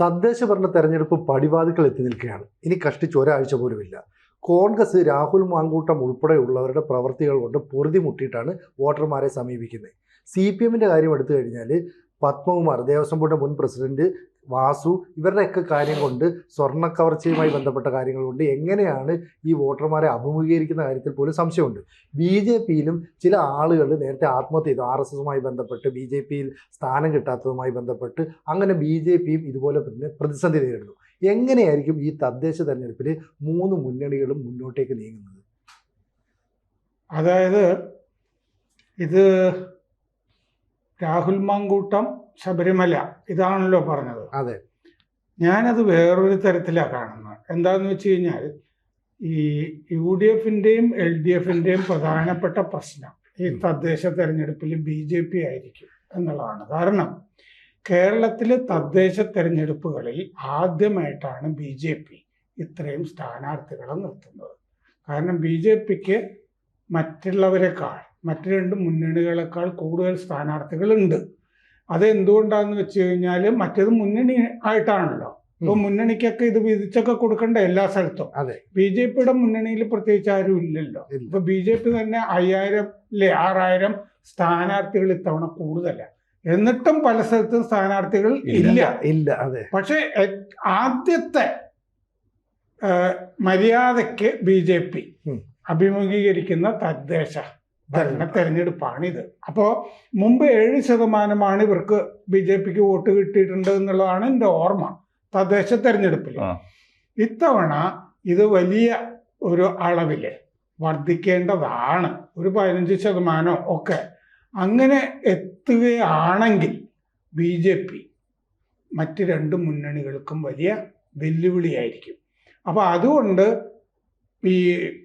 തദ്ദേശ ഭരണ തെരഞ്ഞെടുപ്പ് പടിവാതിക്കൽ എത്തി നിൽക്കുകയാണ്. ഇനി കഷ്ടിച്ച് ഒരാഴ്ച പോലുമില്ല. കോൺഗ്രസ് രാഹുൽ മാങ്കൂട്ടം ഉൾപ്പെടെയുള്ളവരുടെ പ്രവർത്തികൾ കൊണ്ട് പൊറുതി മുട്ടിയിട്ടാണ് വോട്ടർമാരെ സമീപിക്കുന്നത്. സി പി എമ്മിന്റെ കാര്യം എടുത്തു കഴിഞ്ഞാൽ പത്മകുമാർ ദേവസ്വം ബോർഡിന്റെ മുൻ പ്രസിഡന്റ് വാസു ഇവരുടെയൊക്കെ കാര്യം കൊണ്ട് സ്വർണ കവർച്ചയുമായി ബന്ധപ്പെട്ട കാര്യങ്ങൾ കൊണ്ട് എങ്ങനെയാണ് ഈ വോട്ടർമാരെ അഭിമുഖീകരിക്കുന്ന കാര്യത്തിൽ പോലും സംശയമുണ്ട്. ബി ജെ പിയിലും ചില ആളുകൾ നേരത്തെ ആത്മഹത്യ ചെയ്തു. ആർ എസ് എസുമായി ബന്ധപ്പെട്ട് ബി ജെ പിയിൽ സ്ഥാനം കിട്ടാത്തതുമായി ബന്ധപ്പെട്ട് അങ്ങനെ ബി ജെ പിയും ഇതുപോലെ തന്നെ പ്രതിസന്ധി നേരിടുന്നു. എങ്ങനെയായിരിക്കും ഈ തദ്ദേശ തെരഞ്ഞെടുപ്പിൽ മൂന്ന് മുന്നണികളും മുന്നോട്ടേക്ക് നീങ്ങുന്നത്? അതായത് ഇത് രാഹുൽ മാങ്കൂട്ടം ശബരിമല ഇതാണല്ലോ പറഞ്ഞത്. അതെ. ഞാനത് വേറൊരു തരത്തിലാണ് കാണുന്നത്. എന്താണെന്ന് വെച്ച് കഴിഞ്ഞാൽ ഈ യു ഡി എഫിന്റെയും എൽ ഡി എഫിന്റെയും പ്രധാനപ്പെട്ട പ്രശ്നം ഈ തദ്ദേശ തെരഞ്ഞെടുപ്പിൽ ബി ജെ പി ആയിരിക്കും എന്നുള്ളതാണ്. കാരണം കേരളത്തിലെ തദ്ദേശ തെരഞ്ഞെടുപ്പുകളിൽ ആദ്യമായിട്ടാണ് ബി ജെ പി ഇത്രയും സ്ഥാനാർത്ഥികളെ നിർത്തുന്നത്. കാരണം ബി ജെ പിക്ക് മറ്റുള്ളവരെക്കാൾ മറ്റു രണ്ട് മുന്നണികളെക്കാൾ കൂടുതൽ സ്ഥാനാർത്ഥികളുണ്ട്. അത് എന്തുകൊണ്ടാന്ന് വെച്ച് കഴിഞ്ഞാൽ മറ്റേത് മുന്നണി ആയിട്ടാണല്ലോ. ഇപ്പൊ മുന്നണിക്കൊക്കെ ഇത് വിധിച്ചൊക്കെ കൊടുക്കണ്ട എല്ലാ സ്ഥലത്തും? അതെ. ബി ജെ പിയുടെ മുന്നണിയിൽ പ്രത്യേകിച്ച് ആരും ഇല്ലല്ലോ. ഇപ്പൊ ബി ജെ പി തന്നെ അയ്യായിരം അല്ലെ ആറായിരം സ്ഥാനാർത്ഥികൾ ഇത്തവണ കൂടുതലാണ് എന്നിട്ടും പല സ്ഥലത്തും സ്ഥാനാർത്ഥികൾ ഇല്ല. ഇല്ല. അതെ. പക്ഷെ ആദ്യത്തെ മര്യാദയ്ക്ക് മര്യാദയ്ക്ക് ബി ജെ പി അഭിമുഖീകരിക്കുന്ന തദ്ദേശ ഭരണ തെരഞ്ഞെടുപ്പാണിത്. അപ്പോൾ മുമ്പ് ഏഴ് ശതമാനമാണ് ഇവർക്ക് ബി ജെ പിക്ക് വോട്ട് കിട്ടിയിട്ടുണ്ട് എന്നുള്ളതാണ് എന്റെ ഓർമ്മ തദ്ദേശ തെരഞ്ഞെടുപ്പിൽ. ഇത്തവണ ഇത് വലിയ ഒരു അളവിൽ വർദ്ധിക്കേണ്ടതാണ് ഒരു പതിനഞ്ച് ശതമാനം ഒക്കെ. അങ്ങനെ എത്തുകയാണെങ്കിൽ ബി ജെ പി മറ്റ് രണ്ട് മുന്നണികൾക്കും വലിയ വെല്ലുവിളിയായിരിക്കും. അപ്പോൾ അതുകൊണ്ട് ഈ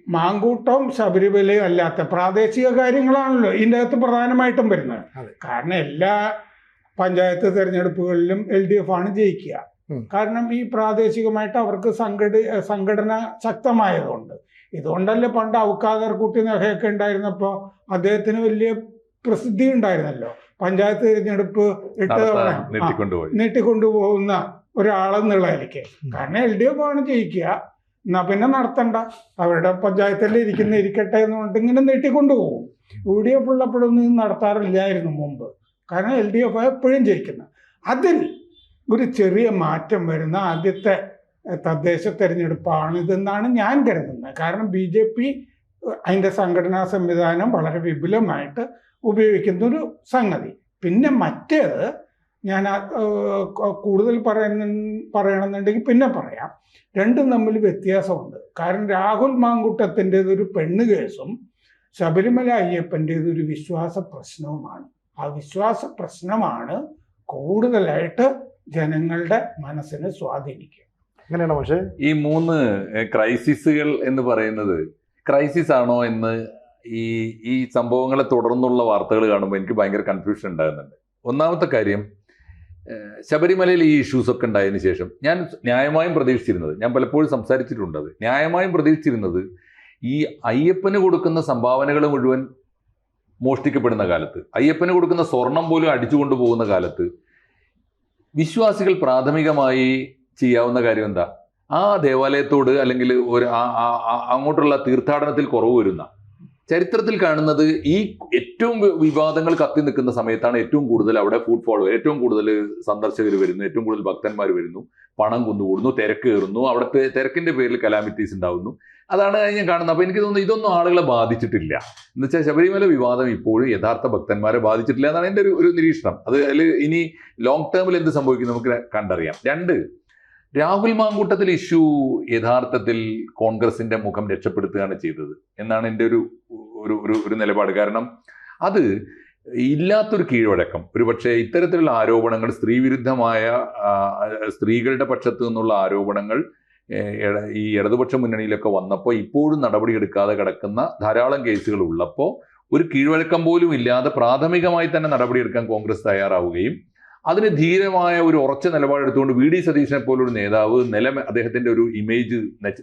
മാങ്കൂട്ടം ശബരിമലയും അല്ലാത്ത പ്രാദേശിക കാര്യങ്ങളാണല്ലോ ഇതിന്റെ അകത്ത് പ്രധാനമായിട്ടും വരുന്നത്. കാരണം എല്ലാ പഞ്ചായത്ത് തെരഞ്ഞെടുപ്പുകളിലും എൽ ഡി എഫ് ആണ് ജയിക്കുക. കാരണം ഈ പ്രാദേശികമായിട്ട് അവർക്ക് സംഘട സംഘടന ശക്തമായതുകൊണ്ട്. ഇതുകൊണ്ടല്ലേ പണ്ട് ഔക്കാദർ കുട്ടി നഖയൊക്കെ ഉണ്ടായിരുന്നപ്പോൾ അദ്ദേഹത്തിന് വലിയ പ്രസിദ്ധി ഉണ്ടായിരുന്നല്ലോ. പഞ്ചായത്ത് തിരഞ്ഞെടുപ്പ് എട്ട് തവണ നീട്ടിക്കൊണ്ടുപോയി. നീട്ടിക്കൊണ്ടുപോകുന്ന ഒരാളെന്നുള്ളതിലേക്ക്. കാരണം എൽ ഡി എഫ് ആണ് ജയിക്കുക. എന്നാ പിന്നെ നടത്തണ്ട. അവരുടെ പഞ്ചായത്തിൽ ഇരിക്കുന്ന ഇരിക്കട്ടെ എന്ന് പറഞ്ഞിട്ട് ഇങ്ങനെ നീട്ടിക്കൊണ്ടുപോകും യു ഡി എഫ് ഉള്ളപ്പോഴൊന്നും നടത്താറില്ലായിരുന്നു മുമ്പ്. കാരണം എൽ ഡി എഫ് എപ്പോഴും ജയിക്കുന്നത് അതിൽ ഒരു ചെറിയ മാറ്റം വരുന്ന ആദ്യത്തെ തദ്ദേശ തെരഞ്ഞെടുപ്പാണ് ഇതെന്നാണ് ഞാൻ കരുതുന്നത്. കാരണം ബി ജെ പി അതിന്റെ സംഘടനാ സംവിധാനം വളരെ വിപുലമായിട്ട് ഉപയോഗിക്കുന്ന ഒരു സംഗതി. പിന്നെ മറ്റേത് ഞാൻ കൂടുതൽ പറയുന്ന പറയണമെന്നുണ്ടെങ്കിൽ പിന്നെ പറയാം. രണ്ടും തമ്മിൽ വ്യത്യാസമുണ്ട്. കാരണം രാഹുൽ മാങ്കുട്ടത്തിന്റെത് ഒരു പെണ്ണ് കേസും ശബരിമല അയ്യപ്പന്റേത് ഒരു വിശ്വാസ പ്രശ്നവുമാണ്. ആ വിശ്വാസ പ്രശ്നമാണ് കൂടുതലായിട്ട് ജനങ്ങളുടെ മനസ്സിനെ സ്വാധീനിക്കുക. അങ്ങനെയാണ് പക്ഷേ ഈ മൂന്ന് ക്രൈസിസുകൾ എന്ന് പറയുന്നത് ക്രൈസിസ് ആണോ എന്ന് ഈ ഈ സംഭവങ്ങളെ തുടർന്നുള്ള വാർത്തകൾ കാണുമ്പോൾ എനിക്ക് ഭയങ്കര കൺഫ്യൂഷൻ ഉണ്ടാകുന്നുണ്ട്. ഒന്നാമത്തെ കാര്യം ശബരിമലയിൽ ഈ ഇഷ്യൂസ് ഒക്കെ ഉണ്ടായതിനു ശേഷം ഞാൻ ന്യായമായും പ്രതീക്ഷിച്ചിരുന്നത് ഞാൻ പലപ്പോഴും സംസാരിച്ചിട്ടുണ്ട് അത് ന്യായമായും പ്രതീക്ഷിച്ചിരുന്നത് ഈ അയ്യപ്പന് കൊടുക്കുന്ന സംഭാവനകൾ മുഴുവൻ മോഷ്ടിക്കപ്പെടുന്ന കാലത്ത് അയ്യപ്പന് കൊടുക്കുന്ന സ്വർണം പോലും അടിച്ചു കൊണ്ടുപോകുന്ന കാലത്ത് വിശ്വാസികൾ പ്രാഥമികമായി ചെയ്യാവുന്ന കാര്യം എന്താ? ആ ദേവാലയത്തോട് അല്ലെങ്കിൽ ഒരു അങ്ങോട്ടുള്ള തീർത്ഥാടനത്തിൽ കുറവ് വരുന്ന ചരിത്രത്തിൽ കാണുന്നത് ഈ ഏറ്റവും വിവാദങ്ങൾ കത്തി നിൽക്കുന്ന സമയത്താണ് ഏറ്റവും കൂടുതൽ അവിടെ ഫുഡ് ഫോളോ ഏറ്റവും കൂടുതൽ സന്ദർശകർ വരുന്നു ഏറ്റവും കൂടുതൽ ഭക്തന്മാർ വരുന്നു പണം കുന്നുകൂടുന്നു തിരക്ക് കയറുന്നു അവിടുത്തെ തിരക്കിന്റെ പേരിൽ കലാമിറ്റീസ് ഉണ്ടാവുന്നു. അതാണ് ഞാൻ കാണുന്നത്. അപ്പൊ എനിക്ക് തോന്നുന്നു ഇതൊന്നും ആളുകളെ ബാധിച്ചിട്ടില്ല. എന്ന് വെച്ചാൽ ശബരിമല വിവാദം ഇപ്പോഴും യഥാർത്ഥ ഭക്തന്മാരെ ബാധിച്ചിട്ടില്ല എന്നാണ് എന്റെ ഒരു ഒരു നിരീക്ഷണം. അത് അതിൽ ഇനി ലോങ് ടേമിൽ എന്ത് സംഭവിക്കും നമുക്ക് കണ്ടറിയാം. രണ്ട് രാഹുൽ മാങ്കൂട്ടത്തിൽ ഇഷ്യൂ യഥാർത്ഥത്തിൽ കോൺഗ്രസിന്റെ മുഖം രക്ഷപ്പെടുത്തുകയാണ് ചെയ്തത്. എന്നാണ് എന്റെ ഒരു ഒരു ഒരു ഒരു നിലപാട്. കാരണം അത് ഇല്ലാത്തൊരു കീഴ്വഴക്കം. ഒരുപക്ഷെ ഇത്തരത്തിലുള്ള ആരോപണങ്ങൾ സ്ത്രീവിരുദ്ധമായ വിരുദ്ധമായ സ്ത്രീകളുടെ പക്ഷത്തു നിന്നുള്ള ആരോപണങ്ങൾ ഈ ഇടതുപക്ഷ മുന്നണിയിലൊക്കെ വന്നപ്പോൾ ഇപ്പോഴും നടപടിയെടുക്കാതെ കിടക്കുന്ന ധാരാളം കേസുകൾ ഉള്ളപ്പോൾ ഒരു കീഴ്വഴക്കം പോലും ഇല്ലാതെ പ്രാഥമികമായി തന്നെ നടപടിയെടുക്കാൻ കോൺഗ്രസ് തയ്യാറാവുകയും അതിന് ധീരമായ ഒരു ഉറച്ച നിലപാടെടുത്തുകൊണ്ട് വി ഡി സതീശനെ പോലൊരു നേതാവ് നില അദ്ദേഹത്തിന്റെ ഒരു ഇമേജ്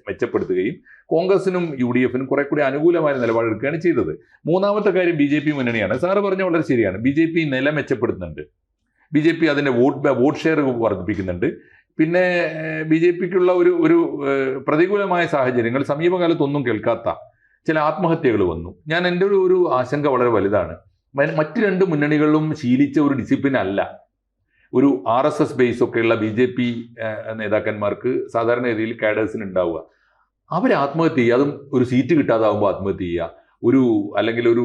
മെച്ചപ്പെടുത്തുകയും കോൺഗ്രസിനും യു ഡി എഫിനും കുറെ കൂടി അനുകൂലമായ നിലപാടെടുക്കുകയാണ് ചെയ്തത്. മൂന്നാമത്തെ കാര്യം ബി ജെ പി മുന്നണിയാണ്. സാറ് പറഞ്ഞ വളരെ ശരിയാണ്. ബി ജെ പി നില മെച്ചപ്പെടുത്തുന്നുണ്ട്. ബി ജെ പി അതിന്റെ വോട്ട് വോട്ട് ഷെയർ വർദ്ധിപ്പിക്കുന്നുണ്ട്. പിന്നെ ബി ജെ പിക്കുള്ള ഒരു ഒരു പ്രതികൂലമായ സാഹചര്യങ്ങൾ സമീപകാലത്തൊന്നും കേൾക്കാത്ത ചില ആത്മഹത്യകൾ വന്നു. ഞാൻ എന്റെ ഒരു ഒരു ആശങ്ക വളരെ വലുതാണ്. മറ്റ് രണ്ട് മുന്നണികളിലും ശീലിച്ച ഒരു ഡിസിപ്ലിൻ അല്ല. ഒരു ആർ എസ് എസ് ബേസ് ഒക്കെയുള്ള ബി ജെ പി നേതാക്കന്മാർക്ക് സാധാരണ രീതിയിൽ കാഡേഴ്സിന് ഉണ്ടാവുക അവർ ആത്മഹത്യ ചെയ്യുക. അതും ഒരു സീറ്റ് കിട്ടാതാവുമ്പോൾ ആത്മഹത്യ ചെയ്യുക. ഒരു അല്ലെങ്കിൽ ഒരു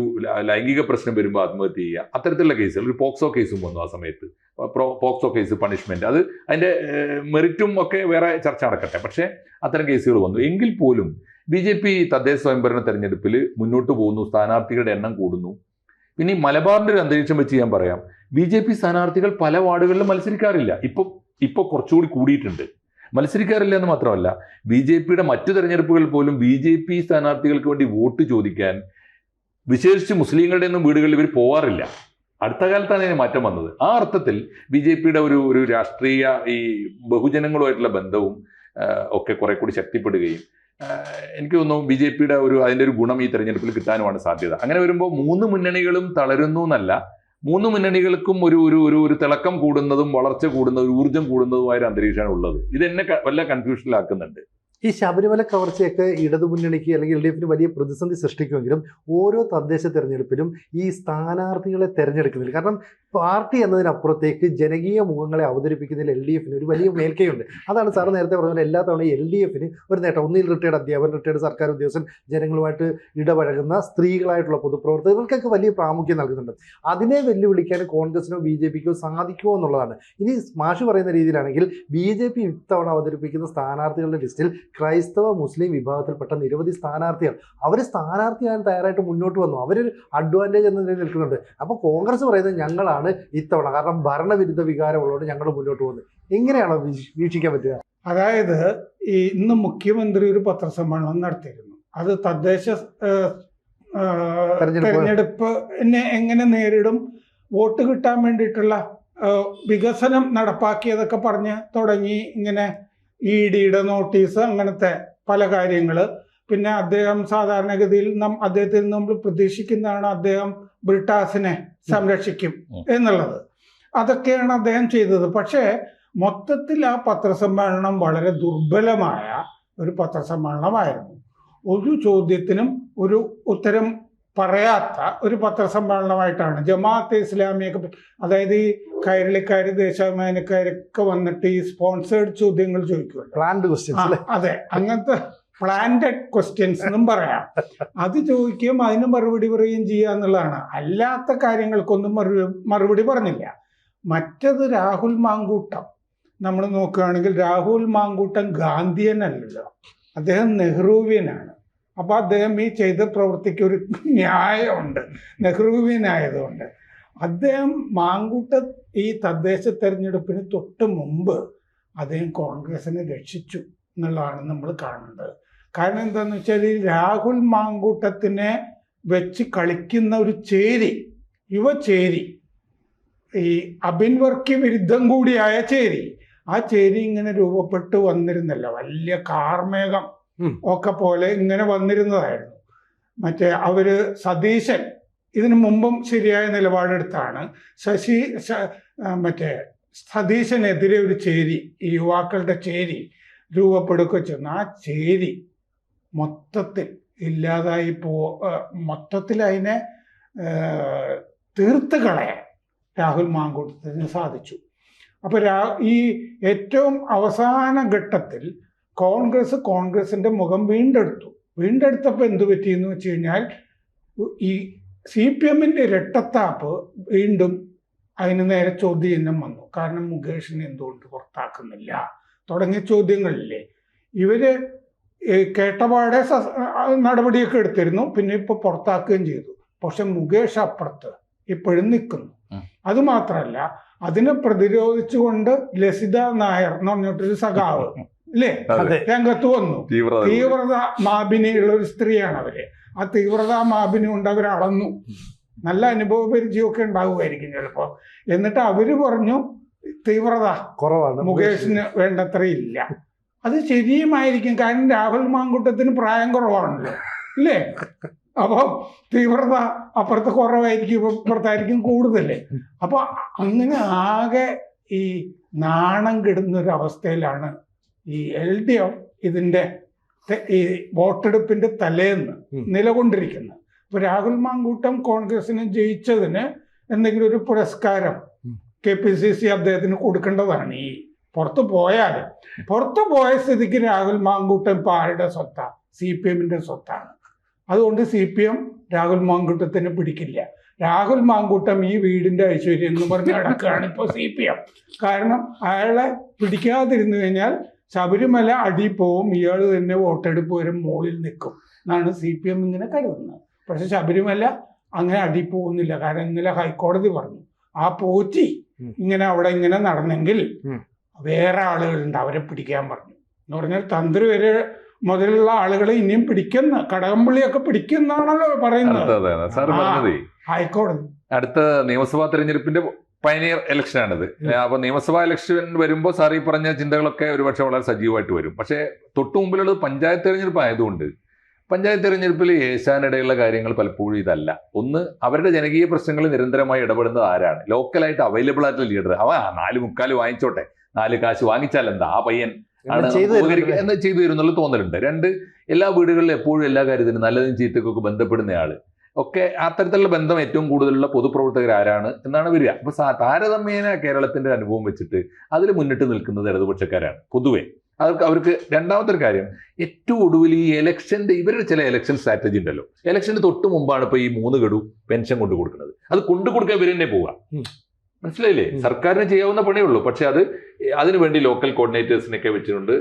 ലൈംഗിക പ്രശ്നം വരുമ്പോൾ ആത്മഹത്യ ചെയ്യുക. അത്തരത്തിലുള്ള കേസുകൾ ഒരു പോക്സോ കേസും വന്നു ആ സമയത്ത്. പോക്സോ കേസ് പണിഷ്മെന്റ് അത് അതിന്റെ മെറിറ്റും ഒക്കെ വേറെ ചർച്ച നടക്കട്ടെ. പക്ഷേ അത്തരം കേസുകൾ വന്നു. എങ്കിൽ പോലും ബി ജെ പി തദ്ദേശ സ്വയംഭരണ തെരഞ്ഞെടുപ്പിൽ മുന്നോട്ട് പോകുന്നു. സ്ഥാനാർത്ഥികളുടെ എണ്ണം കൂടുന്നു. പിന്നെ ഈ മലബാറിന്റെ ഒരു അന്തരീക്ഷം വെച്ച് ഞാൻ പറയാം. ബി ജെ പി സ്ഥാനാർത്ഥികൾ പല വാർഡുകളിലും മത്സരിക്കാറില്ല. ഇപ്പൊ ഇപ്പൊ കുറച്ചുകൂടി കൂടിയിട്ടുണ്ട്. മത്സരിക്കാറില്ല എന്ന് മാത്രമല്ല ബി ജെ പിയുടെ മറ്റു തെരഞ്ഞെടുപ്പുകളിൽ പോലും ബി ജെ പി സ്ഥാനാർത്ഥികൾക്ക് വേണ്ടി വോട്ട് ചോദിക്കാൻ വിശേഷിച്ച് മുസ്ലിങ്ങളുടെ ഒന്നും വീടുകളിൽ ഇവർ പോവാറില്ല. അടുത്ത കാലത്താണ് ഇതിന് മാറ്റം വന്നത്. ആ അർത്ഥത്തിൽ ബി ജെ പിയുടെ ഒരു ഒരു രാഷ്ട്രീയ ഈ ബഹുജനങ്ങളുമായിട്ടുള്ള ബന്ധവും ഒക്കെ കുറെ കൂടി ശക്തിപ്പെടുകയും എനിക്ക് തോന്നുന്നു ബി ജെ പിയുടെ ഒരു അതിന്റെ ഒരു ഗുണം ഈ തെരഞ്ഞെടുപ്പിൽ കിട്ടാനുമാണ് സാധ്യത. അങ്ങനെ വരുമ്പോൾ മൂന്ന് മുന്നണികളും തളരുന്നു എന്നല്ല മൂന്ന് മുന്നണികൾക്കും ഒരു ഒരു ഒരു ഒരു തിളക്കം കൂടുന്നതും വളർച്ച കൂടുന്നതും ഊർജം കൂടുന്നതുമായ ഒരു അന്തരീക്ഷമാണ് ഉള്ളത്. ഇത് എന്നെ വല്ല കൺഫ്യൂഷനിലാക്കുന്നുണ്ട് ഈ ശബരിമല കവർച്ചയൊക്കെ ഇടതുമുന്നണിക്ക് അല്ലെങ്കിൽ എൽ ഡി എഫിന് വലിയ പ്രതിസന്ധി സൃഷ്ടിക്കുമെങ്കിലും ഓരോ തദ്ദേശ തെരഞ്ഞെടുപ്പിലും ഈ സ്ഥാനാർത്ഥികളെ തെരഞ്ഞെടുക്കുന്നില്ല. കാരണം പാർട്ടി എന്നതിനപ്പുറത്തേക്ക് ജനകീയ മുഖങ്ങളെ അവതരിപ്പിക്കുന്നതിൽ എൽ ഡി എഫിന് ഒരു വലിയ മേൽക്കയുണ്ട്. അതാണ് സാർ നേരത്തെ പറഞ്ഞ എല്ലാ തവണയും എൽ ഡി എഫിന് ഒരു നേട്ടം. ഒന്നിൽ റിട്ടയർഡ് അധ്യാപകൻ റിട്ടയർഡ് സർക്കാർ ഉദ്യോഗസ്ഥൻ ജനങ്ങളുമായിട്ട് ഇടപഴകുന്ന സ്ത്രീകളായിട്ടുള്ള പൊതുപ്രവർത്തകർക്കൊക്കെ വലിയ പ്രാമുഖ്യം നൽകുന്നുണ്ട്. അതിനെ വെല്ലുവിളിക്കാൻ കോൺഗ്രസിനോ ബി ജെ പിക്കോ സാധിക്കുമോ എന്നുള്ളതാണ്. ഇനി മാഷ് പറയുന്ന രീതിയിലാണെങ്കിൽ ബി ജെ പി ഇത്തവണ അവതരിപ്പിക്കുന്ന സ്ഥാനാർത്ഥികളുടെ ലിസ്റ്റിൽ ക്രൈസ്തവ മുസ്ലിം വിഭാഗത്തിൽപ്പെട്ട നിരവധി സ്ഥാനാർത്ഥികൾ. അവർ സ്ഥാനാർത്ഥിയാകാൻ തയ്യാറായിട്ട് മുന്നോട്ട് വന്നു. അവരൊരു അഡ്വാന്റേജ് എന്ന നിലയിൽ നിൽക്കുന്നുണ്ട്. അപ്പോൾ കോൺഗ്രസ് പറയുന്നത് ഞങ്ങളാണ് ഇത്തവണ. കാരണം ഭരണവിരുദ്ധ വികാരമുള്ളതുകൊണ്ട് ഞങ്ങൾ മുന്നോട്ട് പോകുന്നത്. എങ്ങനെയാണോ വീക്ഷിക്കാൻ പറ്റുക? അതായത് ഈ ഇന്ന് മുഖ്യമന്ത്രി ഒരു പത്രസമ്മേളനം നടത്തിയിരുന്നു. അത് തദ്ദേശ. തെരഞ്ഞെടുപ്പിനെ എങ്ങനെ നേരിടും? വോട്ട് കിട്ടാൻ വേണ്ടിയിട്ടുള്ള വികസനം നടപ്പാക്കിയതൊക്കെ പറഞ്ഞ് തുടങ്ങി ഇങ്ങനെ ഇ ഡിയുടെ നോട്ടീസ് അങ്ങനത്തെ പല കാര്യങ്ങൾ പിന്നെ അദ്ദേഹം സാധാരണഗതിയിൽ നാം അദ്ദേഹത്തിൽ നമ്മൾ പ്രതീക്ഷിക്കുന്നതാണ് അദ്ദേഹം ബ്രിട്ടാസിനെ സംരക്ഷിക്കും എന്നുള്ളത്. അതൊക്കെയാണ് അദ്ദേഹം ചെയ്തത്. പക്ഷേ മൊത്തത്തിൽ ആ പത്രസമ്മേളനം വളരെ ദുർബലമായ ഒരു പത്രസമ്മേളനമായിരുന്നു. ഒരു ചോദ്യത്തിനും ഒരു ഉത്തരം പറയാത്ത ഒരു പത്രസമ്മേളനമായിട്ടാണ്. ജമാഅത്തെ ഇസ്ലാമിയൊക്കെ അതായത് ഈ കൈരളിക്കാർ ദേശാഭിമാനിക്കാരൊക്കെ വന്നിട്ട് ഈ സ്പോൺസേഡ് ചോദ്യങ്ങൾ ചോദിക്കുമല്ലോ. ആ, അതെ. അങ്ങനത്തെ പ്ലാന്റഡ് ക്വസ്റ്റ്യൻസ് എന്നും പറയാം. അത് ചോദിക്കുകയും അതിന് മറുപടി പറയുകയും ചെയ്യുക എന്നുള്ളതാണ്. അല്ലാത്ത കാര്യങ്ങൾക്കൊന്നും മറുപടി പറഞ്ഞില്ല. മറ്റത് രാഹുൽ മാങ്കൂട്ടം. നമ്മൾ നോക്കുകയാണെങ്കിൽ രാഹുൽ മാങ്കൂട്ടം ഗാന്ധിയനല്ലല്ലോ. അദ്ദേഹം നെഹ്റുവിയനാണ് അപ്പോൾ അദ്ദേഹം ഈ ചെയ്ത പ്രവൃത്തിക്ക് ഒരു ന്യായമുണ്ട്. നെഹ്റുവിയനായതുകൊണ്ട് അദ്ദേഹം മാങ്കൂട്ട ഈ തദ്ദേശ തെരഞ്ഞെടുപ്പിന് തൊട്ട് മുമ്പ് അദ്ദേഹം കോൺഗ്രസിനെ രക്ഷിച്ചു എന്നുള്ളതാണ് നമ്മൾ കാണുന്നത് കാരണം എന്താണെന്ന് വെച്ചാൽ ഈ രാഹുൽ മാങ്കൂട്ടത്തിനെ വെച്ച് കളിക്കുന്ന ഒരു ചേരി യുവ ചേരി ഈ അഭിൻവർക്ക് വിരുദ്ധം കൂടിയായ ചേരി ആ ചേരി ഇങ്ങനെ രൂപപ്പെട്ട് വന്നിരുന്നല്ല. വലിയ കാർമേഘം ഒക്കെ പോലെ ഇങ്ങനെ വന്നിരുന്നതായിരുന്നു. മറ്റേ അവർ സതീശൻ ഇതിനു മുമ്പും ശരിയായ നിലപാടെടുത്താണ്. ശശി മറ്റേ സതീശനെതിരെ ഒരു ചേരി ഈ യുവാക്കളുടെ ചേരി രൂപപ്പെടുക ചെന്ന് ആ ചേരി മൊത്തത്തിൽ ഇല്ലാതായി പോ മൊത്തത്തിൽ അതിനെ തീർത്ത് കളയാൻ രാഹുൽ മാങ്കൂട്ടത്തിന് സാധിച്ചു. അപ്പൊ രാ ഈ ഏറ്റവും അവസാന ഘട്ടത്തിൽ കോൺഗ്രസ് കോൺഗ്രസിന്റെ മുഖം വീണ്ടെടുത്തു. വീണ്ടെടുത്തപ്പോൾ എന്തു പറ്റിയെന്ന് വെച്ച് കഴിഞ്ഞാൽ ഈ സി പി എമ്മിന്റെ ഇരട്ടത്താപ്പ് വീണ്ടും അതിന് നേരെ ചോദ്യചിഹ്നം വന്നു. കാരണം മുകേഷിനെ എന്തുകൊണ്ട് പുറത്താക്കുന്നില്ല? തുടങ്ങിയ ചോദ്യങ്ങളില്ലേ? ഇവർ കേട്ടപാടെ നടപടിയൊക്കെ എടുത്തിരുന്നു. പിന്നെ ഇപ്പൊ പുറത്താക്കുകയും ചെയ്തു. പക്ഷെ മുകേഷ് അപ്പുറത്ത് ഇപ്പോഴും നിൽക്കുന്നു. അതുമാത്രമല്ല അത് മാത്രമല്ല അതിനെ പ്രതിരോധിച്ചുകൊണ്ട് ലസിത നായർ എന്ന് പറഞ്ഞിട്ടൊരു സഖാവ് അല്ലേ അതെ. രംഗത്ത് വന്നു. തീവ്രത മാബിനിയുള്ള ഒരു സ്ത്രീയാണ് അവർ. ആ തീവ്രത മാബിനി കൊണ്ട് അവർ അളന്നു. നല്ല അനുഭവ പരിചയമൊക്കെ ഉണ്ടാവുമായിരിക്കും ചിലപ്പോ. എന്നിട്ട് അവർ പറഞ്ഞു തീവ്രത കുറവാണ് മുകേഷിന് വേണ്ടത്ര ഇല്ല. അത് ശരിയുമായിരിക്കും. കാരണം രാഹുൽ മാങ്കുട്ടത്തിന് പ്രായം കുറവാണല്ലോ. ഇല്ലേ? അപ്പോൾ തീവ്രത അപ്പുറത്ത് കുറവായിരിക്കും ഇപ്പൊ ഇപ്പുറത്തായിരിക്കും കൂടുതലേ അപ്പൊ അങ്ങനെ ആകെ ഈ നാണം കെടുന്ന ഒരു അവസ്ഥയിലാണ് ഈ എൽ ഡി എഫ് ഇതിന്റെ ഈ വോട്ടെടുപ്പിന്റെ തലേന്ന്. നിലകൊണ്ടിരിക്കുന്നത്. ഇപ്പൊ രാഹുൽ മാങ്കൂട്ടം കോൺഗ്രസിന് ജയിച്ചതിന് എന്തെങ്കിലും ഒരു പുരസ്കാരം. കെ പി സി സി അദ്ദേഹത്തിന് കൊടുക്കേണ്ടതാണ് ഈ പുറത്തു പോയാൽ പുറത്തു പോയ സ്ഥിതിക്ക് രാഹുൽ മാങ്കൂട്ടം ഇപ്പൊ ആരുടെ സ്വത്താ സി പി എമ്മിന്റെ സ്വത്താണ്. അതുകൊണ്ട് സി പി എം രാഹുൽ മാങ്കൂട്ടത്തിന് പിടിക്കില്ല. രാഹുൽ മാങ്കൂട്ടം ഈ വീടിന്റെ ഐശ്വര്യം എന്ന് പറഞ്ഞ് നടക്കുകയാണ് ഇപ്പോൾ സി പി എം. കാരണം അയാളെ പിടിക്കാതിരുന്നു കഴിഞ്ഞാൽ ശബരിമല അടി പോവും ഇയാൾ തന്നെ വോട്ടെടുപ്പ് വരും മുകളിൽ നിൽക്കും എന്നാണ് സി പി എം ഇങ്ങനെ കരുതുന്നത്. പക്ഷെ ശബരിമല അങ്ങനെ അടി പോകുന്നില്ല. കാരണം ഇന്നലെ ഹൈക്കോടതി പറഞ്ഞു ആ പോറ്റി ഇങ്ങനെ അവിടെ ഇങ്ങനെ നടന്നെങ്കിൽ. വേറെ ആളുകളുണ്ട് അവരെ പിടിക്കാൻ പറഞ്ഞു. എന്ന് പറഞ്ഞാൽ തന്ത്രി വരെ മുതലുള്ള ആളുകളെ ഇനിയും പിടിക്കുന്ന കടകംപള്ളിയൊക്കെ പിടിക്കുന്നാണല്ലോ പറയുന്നത്. ഹൈക്കോടതി അടുത്ത നിയമസഭാ തെരഞ്ഞെടുപ്പിന്റെ പയനിയർ ഇലക്ഷൻ ആണിത് അപ്പൊ നിയമസഭാ ഇലക്ഷൻ വരുമ്പോൾ സാർ ഈ പറഞ്ഞ ചിന്തകളൊക്കെ ഒരുപക്ഷെ വളരെ സജീവമായിട്ട് വരും. പക്ഷേ തൊട്ടു മുമ്പിലുള്ളത് പഞ്ചായത്ത് തെരഞ്ഞെടുപ്പ് ആയതുകൊണ്ട് പഞ്ചായത്ത് തെരഞ്ഞെടുപ്പിൽ ഏശാനിടയുള്ള കാര്യങ്ങൾ പലപ്പോഴും ഇതല്ല. ഒന്ന് അവരുടെ ജനകീയ പ്രശ്നങ്ങളിൽ നിരന്തരമായി ഇടപെടുന്നത് ആരാണ്? ലോക്കലായിട്ട് അവൈലബിൾ ആയിട്ടുള്ള ലീഡർ അവ നാല് മുക്കാൽ വാങ്ങിച്ചോട്ടെ. നാല് കാശ് വാങ്ങിച്ചാൽ എന്താ? ആ പയ്യൻ ആണ് ചെയ്തു. എന്ന് ചെയ്തു തരുന്നുള്ള തോന്നലുണ്ട്. രണ്ട് എല്ലാ വീടുകളിലും എപ്പോഴും എല്ലാ കാര്യത്തിനും നല്ലതും ചീത്തക്കൊക്കെ ബന്ധപ്പെടുന്നയാൾ. ഒക്കെ അത്തരത്തിലുള്ള ബന്ധം ഏറ്റവും കൂടുതലുള്ള പൊതുപ്രവർത്തകർ ആരാണ് എന്നാണ് വരിക. അപ്പൊ താരതമ്യേന കേരളത്തിന്റെ അനുഭവം വെച്ചിട്ട് അതിൽ മുന്നിട്ട് നിൽക്കുന്നത് ഇടതുപക്ഷക്കാരാണ് പൊതുവെ. അവർക്ക് അവർക്ക് രണ്ടാമത്തെ ഒരു കാര്യം ഏറ്റവും ഒടുവിൽ ഈ ഇലക്ഷന്റെ ഇവരുടെ ചില ഇലക്ഷൻ സ്ട്രാറ്റജി ഉണ്ടല്ലോ. ഇലക്ഷന് തൊട്ട് മുമ്പാണ് ഇപ്പൊ ഈ മൂന്ന് ഗഡു പെൻഷൻ കൊണ്ടു കൊടുക്കുന്നത്. അത് കൊണ്ടു കൊടുക്കാൻ ഇവർ തന്നെ പോവുക. മനസ്സിലായില്ലേ. സർക്കാരിന് ചെയ്യാവുന്ന പണിയേ ഉള്ളൂ. പക്ഷെ അത് അതിനുവേണ്ടി ലോക്കൽ കോർഡിനേറ്റേഴ്സിനൊക്കെ വെച്ചിട്ടുണ്ട്.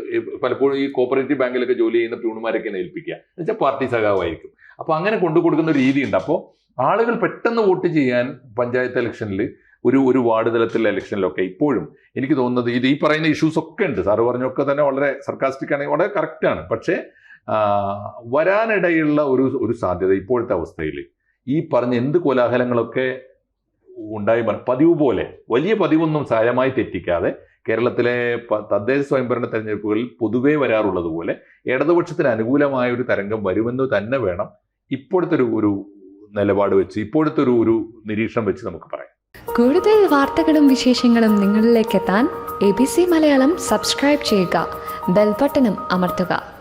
പലപ്പോഴും ഈ കോപ്പറേറ്റീവ് ബാങ്കിലൊക്കെ ജോലി ചെയ്യുന്ന പ്യൂണുമാരൊക്കെ ഏൽപ്പിക്കുക. എന്നുവെച്ചാൽ പാർട്ടി സഖാവായിരിക്കും. അപ്പൊ അങ്ങനെ കൊണ്ടു കൊടുക്കുന്ന ഒരു രീതിയുണ്ട്. അപ്പോൾ ആളുകൾ പെട്ടെന്ന് വോട്ട് ചെയ്യാൻ പഞ്ചായത്ത് ഇലക്ഷനിൽ ഒരു ഒരു വാർഡ് തലത്തിലെ ഇലക്ഷനിലൊക്കെ ഇപ്പോഴും എനിക്ക് തോന്നുന്നത് ഇത് ഈ പറയുന്ന ഇഷ്യൂസ് ഒക്കെ ഉണ്ട്. സാറ് പറഞ്ഞൊക്കെ തന്നെ വളരെ സർക്കാസ്റ്റിക് ആണെങ്കിൽ വളരെ കറക്റ്റ് ആണ്. പക്ഷേ വരാനിടയുള്ള ഒരു ഒരു സാധ്യത ഇപ്പോഴത്തെ അവസ്ഥയിൽ ഈ പറഞ്ഞ എന്ത് കോലാഹലങ്ങളൊക്കെ ഉണ്ടായി പതിവ് പോലെ വലിയ പതിവൊന്നും സാരമായി തെറ്റിക്കാതെ കേരളത്തിലെ തദ്ദേശ സ്വയംഭരണ തെരഞ്ഞെടുപ്പുകളിൽ പൊതുവേ വരാറുള്ളത് പോലെ ഇടതുപക്ഷത്തിന് അനുകൂലമായ ഒരു തരംഗം വരുമെന്ന് തന്നെ വേണം ഇപ്പോഴത്തെ ഒരു ഒരു നിലപാട് വെച്ച് ഇപ്പോഴത്തെ ഒരു ഒരു നിരീക്ഷണം വെച്ച് നമുക്ക് പറയാം. കൂടുതൽ വാർത്തകളും വിശേഷങ്ങളും നിങ്ങളിലേക്ക് എത്താൻ A B C Malayalam subscribe ചെയ്യുക ബെൽബട്ടനും അമർത്തുക.